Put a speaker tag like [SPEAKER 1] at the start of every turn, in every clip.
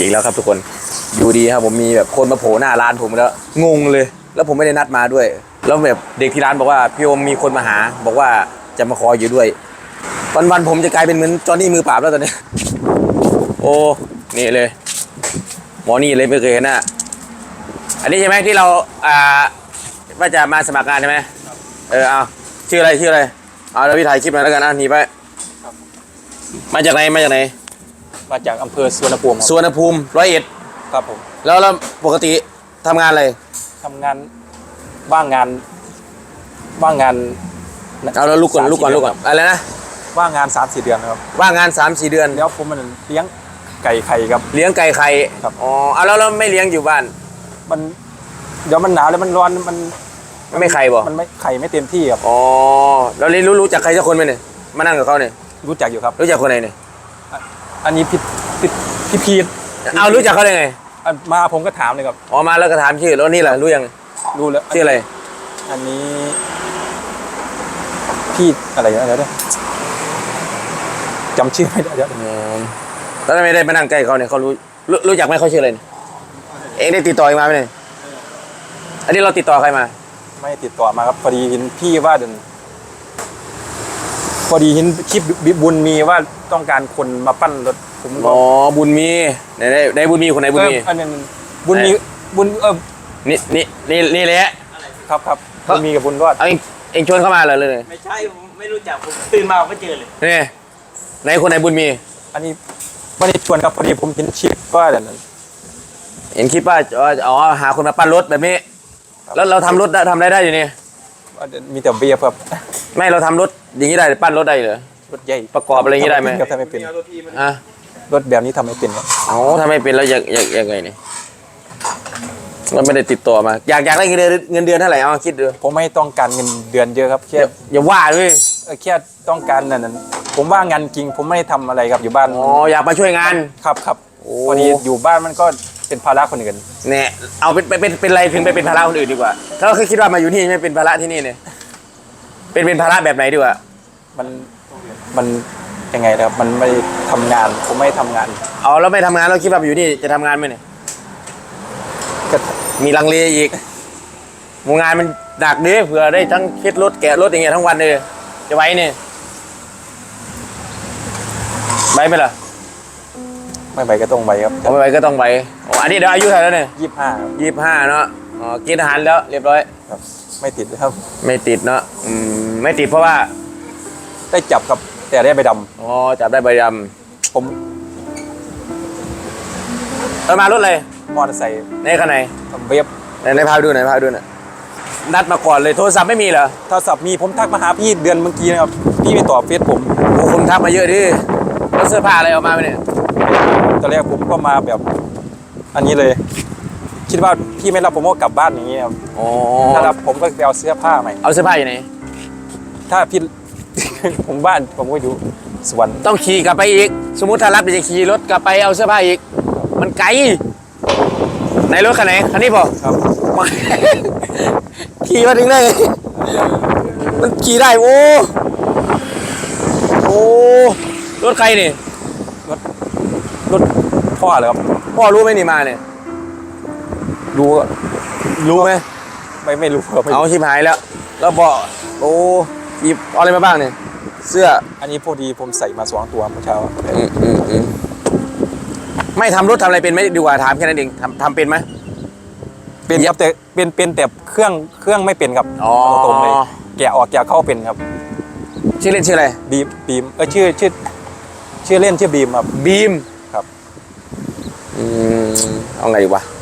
[SPEAKER 1] อีกแล้วครับทุกคนอยู่ดีครับผมมีแบบคนมาโผล่หน้าร้านผมแล้วงงเลย แล้วผมไม่ได้นัดมาด้วย แล้วแบบเด็กที่ร้านบอกว่าพี่โอมมีคนมาหา บอกว่าจะมาขออยู่ด้วย วันๆผมจะกลายเป็นเหมือนจอหนนี่มือปราบแล้วตอนนี้ โอ้นี่เลย หมอนี่เลยไม่เคยเห็นหน้าอันนี้ใช่ไหมที่เราอ่าว่าจะมาสมัครงานใช่ไหมเออเอาชื่ออะไรชื่ออะไรเอาแล้วพี่ถ่ายคลิปหน่อยแล้วกันอะหนีไปมาจากไหนมาจากไหน
[SPEAKER 2] มาจากอำเภอสวนภูมิครับ
[SPEAKER 1] สุวรรณภูมิร้อยเอ็ด
[SPEAKER 2] ครับผม
[SPEAKER 1] แล้วแล้วปกติทำงานอะไร
[SPEAKER 2] ทำงานว่างงานว่างงาน
[SPEAKER 1] เอาแล้วลุกก่อน
[SPEAKER 2] สาม
[SPEAKER 1] ลุกก่อน
[SPEAKER 2] สี่
[SPEAKER 1] ลุกก่อน
[SPEAKER 2] เดื
[SPEAKER 1] อะไรนะ
[SPEAKER 2] ว่างงาน3าสี่เดือนครับ
[SPEAKER 1] ว่างงาน3ามสี่เดือน
[SPEAKER 2] แล้วผมมันเลี้ยงไก่ไข่ครับ
[SPEAKER 1] เลี้ยงไก่ไข่
[SPEAKER 2] ครับ
[SPEAKER 1] อ๋อเอาแล้วแล้วไม่เลี้ยงอยู่บ้าน
[SPEAKER 2] มันเดี๋ยวมันหนาวแล้วมันร้อนมัน
[SPEAKER 1] ไม่ไข่บ่
[SPEAKER 2] มันไม่ไข่ไม่เต็มที่ครับ
[SPEAKER 1] อ๋อแล้วเรียนรู้รู้จักใครสักคนไหมเนี่ยมานั่งกับเขาเนี่ย
[SPEAKER 2] รู้จักอยู่ครับ
[SPEAKER 1] รู้จักคนไหนเนี่ย
[SPEAKER 2] อันนี้พี่พี่พี่พีท
[SPEAKER 1] เอารู้จักเขาได้ไง
[SPEAKER 2] อันมาผมก็ถามเลยครับ
[SPEAKER 1] อ๋อมาแล้วก็ถามชื่อแล้วนี่แหละรู้ยัง
[SPEAKER 2] รู้แล้ว
[SPEAKER 1] ชื่ออะไร
[SPEAKER 2] อันนี้ พี่อะไรนะเดี๋ยวเดี๋ยวจำชื่อไม่ได้เดี๋ยว
[SPEAKER 1] อืมแล้วทำไมได้มานั่งใกล้เขาเนี่ยเขารู้รู้รู้จักไหมเขาชื่ออะไรเนี่ยเองได้ติดต่อเองมาไหมเนี่ยอันนี้เราติดต่อใครมา
[SPEAKER 2] ไม่ติดต่อมาครับพอดีเห็นพี่ว่าเดิน พอดีเห็นคลิปบุญมีว่าต้องการคนมาปั้นรถผมก็
[SPEAKER 1] อ๋อบุญมีไหนได้ได้บุญมีคนไหนบุญมี
[SPEAKER 2] เอออันนั้นบุญมีบุญเออ
[SPEAKER 1] นี่นี่นี่นี่แหละ
[SPEAKER 2] ครับครับ
[SPEAKER 1] เขา
[SPEAKER 2] บุญมีกับบุญรอด
[SPEAKER 1] เอาเองเองชวนเข้ามาเลยเลย
[SPEAKER 3] ไม่ใช่ผมไม่รู้จักผมตื่นมาผมก็เจอเลย
[SPEAKER 1] นี่ไหนคนไหนบุญมี
[SPEAKER 2] อันนี้ไม่ได้ชวนครับพอดีผมเห็นคลิปว่าเดี๋ยวนั้น
[SPEAKER 1] เห็นคิดว่าอ๋ออ๋อหาคนมาปั้นรถแบบนี้ แล้วเราทำรถได้ทำอะไรได้อยู่นี่
[SPEAKER 2] ว่าเดี๋ยวมีแต่เบียร์ครับ
[SPEAKER 1] ไม่เราทำรถอย่างนี้ได้ปั้นรถได้เหรอ
[SPEAKER 2] รถใหญ่
[SPEAKER 1] ประกอบอะไรอย่างนี้ได้ไหม
[SPEAKER 2] ครับทำไม่เป็น
[SPEAKER 1] อะ
[SPEAKER 2] รถแบบนี้ทำไม่เป็นครับ
[SPEAKER 1] อ๋อทำไมเป็นแล้วอยากอยากยังไงนี่เราไม่ได้ติดต่อมา อยากอยากได้เงินเดือนเงินเดือนเท่าไหร่เอาคิดดู
[SPEAKER 2] ผมไม่ต้องการเงินเดือนเยอะครับแค่
[SPEAKER 1] อย่าอย่าว่าด้วย
[SPEAKER 2] เออแค่ต้องการนั่นนั้นผมว่างานจริง ผมไม่ได้ทำอะไรครับอยู่บ้าน
[SPEAKER 1] อ๋ออยากมาช่วยงาน
[SPEAKER 2] ครับครับ
[SPEAKER 1] โอ้
[SPEAKER 2] พอดีอยู่บ้านมันก็เป็นภาระคนอื่น
[SPEAKER 1] เนี่ยเอาเป็นเป็นเป็นเป็นอะไรถึงไปเป็นภาระคนอื่นดีกว่าถ้าเราเคยคิดว่ามาอยู่นี่ไม่เป็นภาระที่นี่เนี่ย เป็นเป็นภาระแบบไหนดีกว่า
[SPEAKER 2] มันมันยังไงนะครับมันไม่ทำงานผมไม่ทำงาน
[SPEAKER 1] เอาแล้วไม่ทำงานเราคิดว่ามาอยู่นี่จะทำงานไหมเนี่ย
[SPEAKER 2] ก็
[SPEAKER 1] มีลังเลอีกหมูงานมันหนักเด้เผื่อได้ทั้งคิดรถแกะรถอย่างเงี้ยทั้งวันเลยจะไหว้เนี่ยไหวไหมล่ะ
[SPEAKER 2] ไม่ไปก็ต้องไปครับ
[SPEAKER 1] เอาไม่ไหวก็ต้องไหวอ๋ออันนี้เดี๋ยวอายุเท่าไหร่แล้วเนี่ย
[SPEAKER 2] ยี่สิบห้า
[SPEAKER 1] ยี่สิบห้าเนาะอ๋อกินอาหารแล้วเรียบร้อย
[SPEAKER 2] ครับไม่ติดครับ
[SPEAKER 1] ไม่ติดเนาะอืม ไม่ติดเพราะว่า
[SPEAKER 2] ได้จับครับ แต่ได้ใบดำ
[SPEAKER 1] อ๋อจับได้ใบด
[SPEAKER 2] ผมำ
[SPEAKER 1] เอามารถเลย
[SPEAKER 2] มอเตอร์ไซค์
[SPEAKER 1] ในคันไหน
[SPEAKER 2] เว็บ
[SPEAKER 1] ไหนในพาไปดูหน่อยพาไปดูหน่อยนัดมาก่อนเลยโทรศัพท์ไม่มีเหรอ
[SPEAKER 2] โทรศัพท์มีผมทักมาหาพี่เดือนเมื่อกี้นะครับพี่ไม่ตอบเฟซผม
[SPEAKER 1] โอ้คนทักมาเยอะดิแล้วเสื้อผ้าอะไรเอามาไหมเนี่ย
[SPEAKER 2] ตอนแรกผมก็มาแบบอันนี้เลย คิดว่าพี่ไม่รับผมก็กลับบ้านอย่างนี้ครับ
[SPEAKER 1] อ๋อ
[SPEAKER 2] ถ้ารับผมก็ไปเอาเสื้อผ้าใหม่
[SPEAKER 1] เอาเสื้อผ้าอยู่ไหน
[SPEAKER 2] ถ้าพี่ ผมบ้านผมก็อยู่สวน
[SPEAKER 1] ต้องขี่กลับไปอีก สมมุติถ้ารับจะขี่รถกลับไปเอาเสื้อผ้าอีก มันไกลไหนรถคันไหนคันนี้พอ
[SPEAKER 2] ครับ
[SPEAKER 1] ไม่ขี่มาถึงได้ไงมันขี่ได้โอ้โอ้รถใครนี่
[SPEAKER 2] รถพ่อเลยครับ
[SPEAKER 1] พ่อรู้ไหมนี่มาเนี่ย
[SPEAKER 2] รู้
[SPEAKER 1] รู้ไหม
[SPEAKER 2] ไม่ไม่รู้ครับไม่รู้
[SPEAKER 1] เอาชิบหายแล้ว แล้วบอกโอ้ หยิบเอาอะไรมาบ้างเนี่ยเสื้อ
[SPEAKER 2] อันนี้พอดีผมใส่มาสองตัวเมื่อเช้า
[SPEAKER 1] อืมอืมอืมไม่ทำรถทำอะไรเป็นไหมดีกว่าถามแค่นั้นเองทำทำเป็นไหม
[SPEAKER 2] เป็นครับแต่เป็นเป็นแต่เครื่องเครื่องไม่เป็นครับ
[SPEAKER 1] อ๋อ
[SPEAKER 2] ตรงๆเลยแกะออกแกะเข้าเป็นครับ
[SPEAKER 1] ชื่อเล่นชื่ออะไร
[SPEAKER 2] บีมบีมเออชื่อชื่อชื่อเล่นชื่อบีมครับ
[SPEAKER 1] บีม
[SPEAKER 2] ครับ
[SPEAKER 1] อืมเอาไงดีวะเ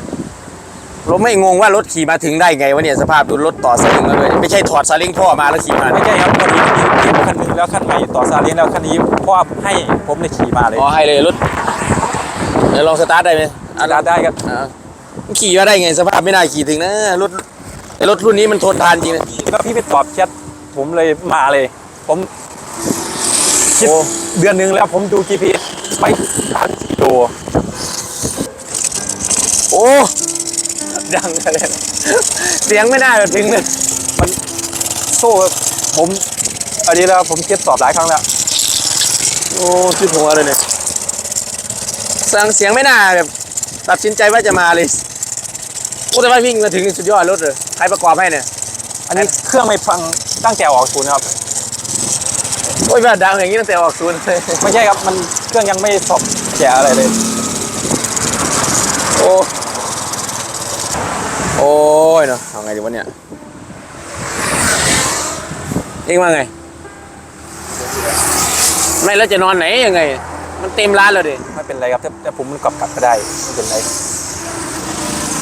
[SPEAKER 1] ราไม่งงว่ารถขี่มาถึงได้ไงวะเนี่ยสภาพดูรถต่อสลิงมาเลยไม่ใช่ถอดสลิงพ่อมาแล้วขี่มา
[SPEAKER 2] ไม่
[SPEAKER 1] เนี่ย
[SPEAKER 2] ใช่ครับพอดีมีมีคันหนึงแล้วคันใหม่ต่อซาเล้งแล้วคันนี้พ่อให้ผมเลยขี่มาเลย
[SPEAKER 1] อ๋อให้เลยรถเดี๋ยวลองสตาร์ทได้ไหม
[SPEAKER 2] อาดาได้ครับ
[SPEAKER 1] อ่ามันขี่มาได้ไงสภาพไม่น่าขี่ถึงนะรถไอ้รถรุ่นนี้มันทนทานจริงนะ
[SPEAKER 2] แล้วพี่ไปตอบแชทผมเลยมาเลย ผมคิด
[SPEAKER 1] โอ้
[SPEAKER 2] เดือนหนึงแล้วผมดู GPS ไปสามกิโล
[SPEAKER 1] โอ้ ดังเลย เสียงไม่น่าจะถึงเลย
[SPEAKER 2] โซ่ผมอันนี้แล้วผมเช็ดสอบหลายครั้งแล้ว
[SPEAKER 1] โอ้ชิดหัวเลยเนี่ยสั่งเสียงไม่น่าแบบตัดสินใจว่าจะมาเลยโอ้แต่ว่าวิ่งมาถึงสุดยอดรถเลยใครประกอบให้เนี่ย
[SPEAKER 2] อันนี้เครื่องไม่ฟังตั้งแต่ออกศูนย์ครับ
[SPEAKER 1] โอ้ยแบบดังอย่างนี้ตั้งแต่ออกศูนย์เลย
[SPEAKER 2] ไม่ใช่ครับมันเครื่องยังไม่สอบแฉะอะไรเลย
[SPEAKER 1] โอ้โอ้ ยเนาะเอาไงดีวะเนี่ย เอ็งว่าไง ไม่แล้วจะนอนไหนยังไง มันเต็มร้านแล้วดิ
[SPEAKER 2] ไม่เป็นไรครับถ้าถ้าผมมันกลับกลับก็ได้ไม่เป็นไร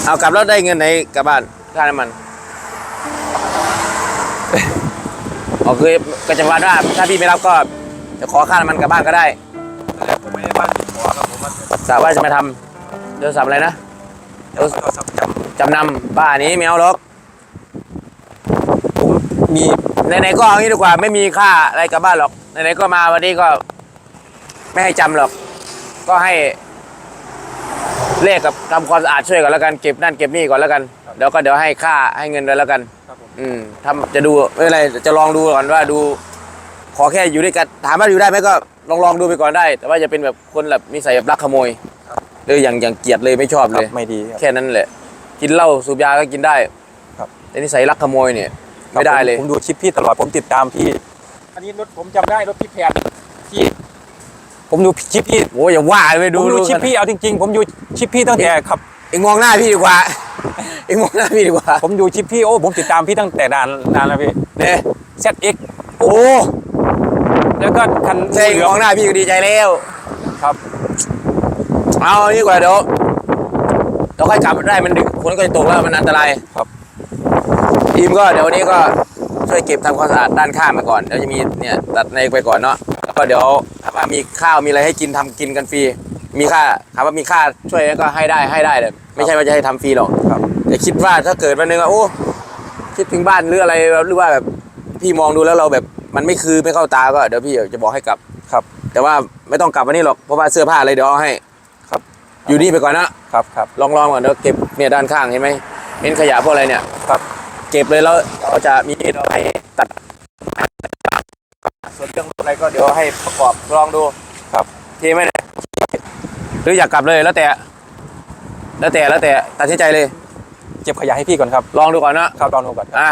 [SPEAKER 1] เอากลับแล้วได้เงินไหนกลับบ้านค่าน้ำมันเอาคือก็จะว่าว่าถ้าพี่ไม่รับก็จะขอค่าน้ำมันกลับบ้านก็ได้
[SPEAKER 2] ผมไม่ได้บ้านติดขอครับผมว่า
[SPEAKER 1] สาว่าจะมาทำเดี๋ยวสับอะไรนะ
[SPEAKER 2] เดี๋ยวเราสับจ
[SPEAKER 1] จำนำบ้านนี้ไม่เอาหรอกำ
[SPEAKER 2] ผมมี
[SPEAKER 1] ไหนๆก็เอางี้ดีกว่า ไม่มีค่าอะไรกลับบ้านหรอกไหนๆก็มาวันนี้ก็ ไม่ให้จำหรอก ก็ให้เลขกับทำความสะอาดช่วยกันแล้วกันเก็บนั่นเก็บนี่ก่อนแล้วกันเดี๋ยวก็เดี๋ยวให้ค่าให้เงินไปแล้วกัน
[SPEAKER 2] ครับผม
[SPEAKER 1] อืมทำจะดูไม่เป็นไรจะลองดูก่อนว่าดู ขอแค่อยู่ด้วยกันถามว่าอยู่ได้ไหมก็ลองลองดูไปก่อนได้ แต่ว่าจะเป็นแบบคนแบบนิสัยแบบรักขโมยหรืออย่างอย่างเกลียดเลยไม่ชอบ
[SPEAKER 2] ค
[SPEAKER 1] เล
[SPEAKER 2] รับ
[SPEAKER 1] ย
[SPEAKER 2] ไม่ดีครับ
[SPEAKER 1] แค่นั้นแหละ กินเหล้าสูบยาก็กินได้
[SPEAKER 2] ครับ
[SPEAKER 1] แต่นิสัยรักขโมยเนี่ยไม่ได้เลย
[SPEAKER 2] ผมผมดูคลิปพี่ตลอดผมติดตามพี่ อันนี้รถผมจำได้รถพี่แพนพี่ผมดูคลิปพี่
[SPEAKER 1] โอ้ยอย่าว่าเลยไป
[SPEAKER 2] ดู
[SPEAKER 1] ดู
[SPEAKER 2] ดูคลิปพี่เอาจริงๆ ผมดูคลิปพี่ตั้งแต่ขับ
[SPEAKER 1] เอ็งมองหน้าพี่ดีกว่าเอ็งมองหน้าพี่ดีกว่า
[SPEAKER 2] ผมดูคลิปพี่โอ้ผมติดตามพี่ตั้งแต่นานนานแล้วพี่
[SPEAKER 1] เนี่ย
[SPEAKER 2] ZX
[SPEAKER 1] โอ้
[SPEAKER 2] แล้วก็คัน
[SPEAKER 1] ใช่
[SPEAKER 2] เหลื
[SPEAKER 1] ม
[SPEAKER 2] อ
[SPEAKER 1] องงหน้าพี่ก็ดีใจแล้ว
[SPEAKER 2] ครับ
[SPEAKER 1] เอานี่ดีกว่าเดี๋ยว เดี๋ยวค่อยกลับได้มันดึกฝนก็จะตกแล้วมันอันตราย
[SPEAKER 2] ครับ
[SPEAKER 1] ทีมก็เดี๋ยววันนี้ก็ช่วยเก็บทำความสะอาดด้านข้างไปก่อนเดี๋ยวจะมีเนี่ยตัดในไปก่อนเนาะแล้วก็เดี๋ยวถ้าว่ามีข้าวมีอะไรให้กินทำกินกันฟรีมีค่าถามว่ามีค่าช่วยก็ให้ได้ให้ได้เลยไม่ใช่ว่าจะให้ทำฟรีหรอก
[SPEAKER 2] ครับ
[SPEAKER 1] แต่คิดว่าถ้าเกิดวันหนึงว่าโอ้คิดถึงบ้านหรืออะไรหรือว่าแบบพี่มองดูแล้วเราแบบมันไม่คือไม่เข้าตาก็เดี๋ยวพี่จะบอกให้กลับ
[SPEAKER 2] ครับ
[SPEAKER 1] แต่ว่าไม่ต้องกลับวันนี้หรอกเพราะว่าเสื้อผ้าอะไรเดี๋ยวเอาให้
[SPEAKER 2] ครับ
[SPEAKER 1] อยู่นี่ไปก่อนนะครับ
[SPEAKER 2] ครับ
[SPEAKER 1] ลองลองก่อนเดี๋ยวเก็บเนี่ยด้านข้างเห็นไหมเห็นขยะพวกอะไรเนี่ย
[SPEAKER 2] ครับ
[SPEAKER 1] เก็บเลยแล้วเราจะมีมีดเอาให้ตัดส่วนเรื่องอะไรก็เดี๋ยวให้ประกอบลองดู
[SPEAKER 2] ครับ
[SPEAKER 1] โอเคไหมเนี่ยหรืออยากกลับเลยแล้วแต่ แล้วแต่แล้วแต่ตัดสินใจเลย
[SPEAKER 2] เก็บขยะให้พี่ก่อนครับ
[SPEAKER 1] ลองดูก่อนนะ
[SPEAKER 2] ครับลองดูก่อน
[SPEAKER 1] อะ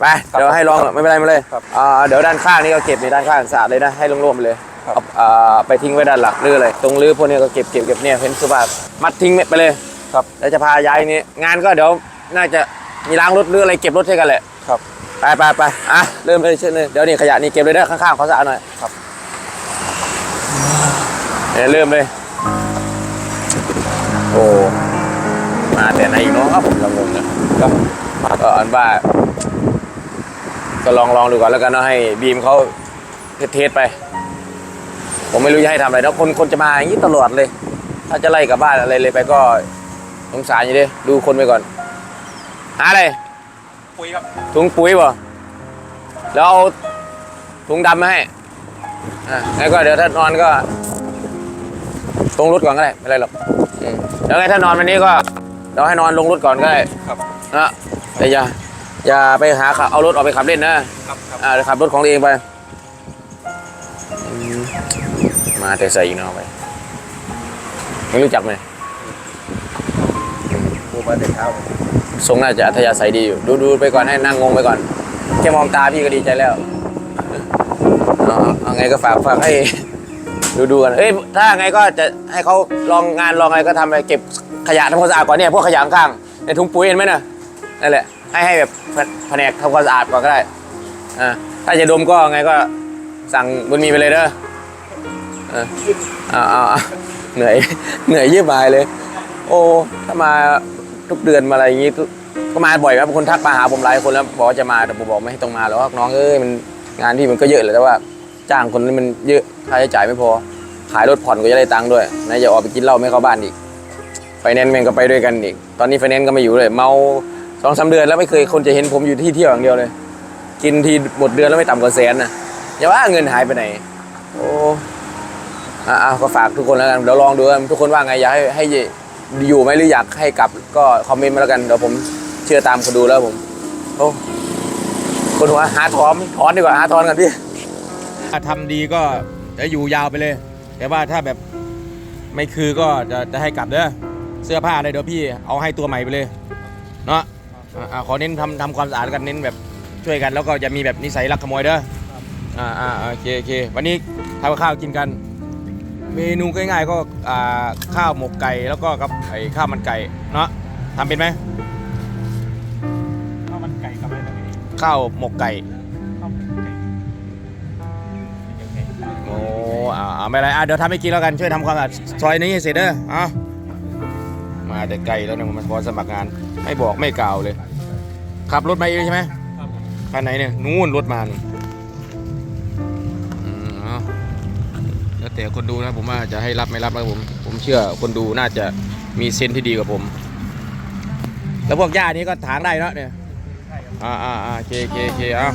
[SPEAKER 1] ไป
[SPEAKER 2] ครับ
[SPEAKER 1] เดี๋ยวให้ลอง
[SPEAKER 2] ครับ
[SPEAKER 1] ไม่เป็นไรไม่เป็นไร
[SPEAKER 2] ครับ
[SPEAKER 1] อ่าเดี๋ยวด้านข้างนี่ก็เก็บในด้านข้างสะอาดเลยนะให้โล่งๆไปเลย
[SPEAKER 2] ครับ
[SPEAKER 1] เอาอ่าไปทิ้งไว้ด้านหลักหรืออะไรตรงรื้อพวกนี้ก็เก็บเก็บเก็บเนี่ยเห็นสุภาพมัดทิ้งไปเลย
[SPEAKER 2] ครับ
[SPEAKER 1] แล้วจะพาย้ายนี่งานก็เดี๋ยวน่าจะมีล้างรถหรืออะไรเก็บรถให้กันแหละ
[SPEAKER 2] ครับ
[SPEAKER 1] ไปไปไปอะเริ่มเลยเช่นเลยเดี๋ยวนี่ขยะนี่เก็บเลยนะข้างๆขอสะอาดหน่อย
[SPEAKER 2] ครับ
[SPEAKER 1] เดี๋ยวเริ่มเลยโอ้มาแต่ไหนอีกเนาะผมละงงเนี่ย
[SPEAKER 2] ครับ
[SPEAKER 1] ก็อันว่าก็ลองลองดูก่อนแล้วกันเนาะให้บีมเขาเทสๆไป ผมไม่รู้จะให้ทำอะไรแล้วคนคนจะมาอย่างนี้ตลอดเลย ถ้าจะไล่กลับบ้านอะไรเลยไปก็สงสารอยู่ดิดูคนไปก่อนหาอะไร
[SPEAKER 2] ปุ๋ยครับ
[SPEAKER 1] ถุงปุ๋ยบ่แล้วเอาถุงดำมาให้อะแล้วก็เดี๋ยวถ้านอนก็ ตรงรถก่อนก็ได้ไม่เป็นไรหรอกอืมแล้วไงถ้านอนวันนี้ก็เดี๋ยวให้นอนลงรถก่อนก็ได้
[SPEAKER 2] ครับ
[SPEAKER 1] นะแต่อย่าอย่าไปหาขับเอารถออกไปขับเล่นนะครับ
[SPEAKER 2] ครับ
[SPEAKER 1] อ่าเดี๋ยวขับรถของตัวเองไป มาแต่ใส่อีกเนาะไปไม่รู้จักไหม
[SPEAKER 3] กูมาแต่เช้า
[SPEAKER 1] ทรงน่าจะอัธยาศัยดีอยู่ ดูดูไปก่อนให้นั่งงงไปก่อน แค่มองตาพี่ก็ดีใจแล้วเอาเอาไงก็ฝากฝากให้ ดูดูกันเอ้ยถ้าไงก็จะให้เขาลองงานลองอะไรก็ทำไปเก็บขยะทำความสะอาดก่อนเนี่ยพวกขยะข้างในถุงปุ๋ยเห็นไหมน่ะนั่นแหละให้ให้แบบแผแผนกทำความสะอาดก่อนก็ได้อ่าถ้าจะดมก็ไงก็สั่งบุญมีไปเลยเด้อ เออเอาเอาเหนื่อยเหนื่อยยืบายเลย โอ้ถ้ามาทุกเดือนมาอะไรอย่างงี้ก็มาบ่อยครับางคนทักมาหาผมหลายคนแล้วบอกว่าจะมาแต่ผมบอกไม่ให้ต้องมาหรอกน้องเอ้ยมันงานที่มันก็เยอะเลยแต่ว่า จ้างคนนี้มันเยอะค่าใช้จ่ายไม่พอ ขายรถผ่อนก็จะได้ตังค์ด้วยนายจะออกไปกินเหล้าไม่เข้าบ้านอีกไฟแนนซ์แม่งก็ไปด้วยกันอีก ตอนนี้ไฟแนนซ์ก็ไม่อยู่เลย เมาสองสามเดือนแล้วไม่เคยคนจะเห็นผมอยู่ที่เที่ยวอย่างเดียวเลย กินทีหมดเดือนแล้วไม่ต่ำกว่าแสนนะอย่าว่าเงินหายไปไหน โอ้ อะๆก็ฝากทุกคนแล้วกันเดี๋ยวลองดูกันทุกคนว่าไงอยากให้ให้อยู่ไหมหรืออยากให้กลับ ก็คอมเมนต์มาแล้วกันเดี๋ยวผมเชื่อตามคนดูแล้วผมโอ้คนหัวหาถอนถอนดีกว่าหาถอนกันพี่ถ้าทำดีก็จะอยู่ยาวไปเลย แต่ว่าถ้าแบบไม่คือก็จะจะให้กลับเด้อเสื้อผ้าเลยเดี๋ยวพี่เอาให้ตัวใหม่ไปเลยเนาะอ่าอ่าขอเน้นทำทำความสะอาดกันเน้นแบบช่วยกัน แล้วก็จะมีแบบนิสัยรักขโมยเด้ออ่าอ่าโอเคโอเควันนี้ทำกับข้าวกินกัน เมนูง่ายๆก็อ่าข้าวหมกไก่แล้วก็กับไอ้ข้าวมันไก่เนาะทำเป็นไหม
[SPEAKER 2] ข้าวมันไก่กับอะไรนะพี่
[SPEAKER 1] ข้าวหมกไก่
[SPEAKER 2] ข้าวมันไก่
[SPEAKER 1] โอ้อ่าอ่าไม่เป็นไรอะเดี๋ยวทำให้กินแล้วกันช่วยทำความสะอาดซอยนี้ให้เสร็จเด้อเอามาแต่ไกลแล้วเนี่ยมันพอสมัครงานไม่บอกไม่กล่าวเลยขับรถมาเองใช่ไหม
[SPEAKER 2] ครับ
[SPEAKER 1] คันไหนเนี่ยนู่นรถมานู่ แต่คนดูนะผมว่าจะให้รับไม่รับแล้วผม ผมเชื่อคนดูน่าจะมีเซนที่ดีกว่าผม แล้วพวกหญ้านี้ก็ถางได้เนาะเนี่ย อ่าอ่าอ่าโอเคโอเคโอเคเอา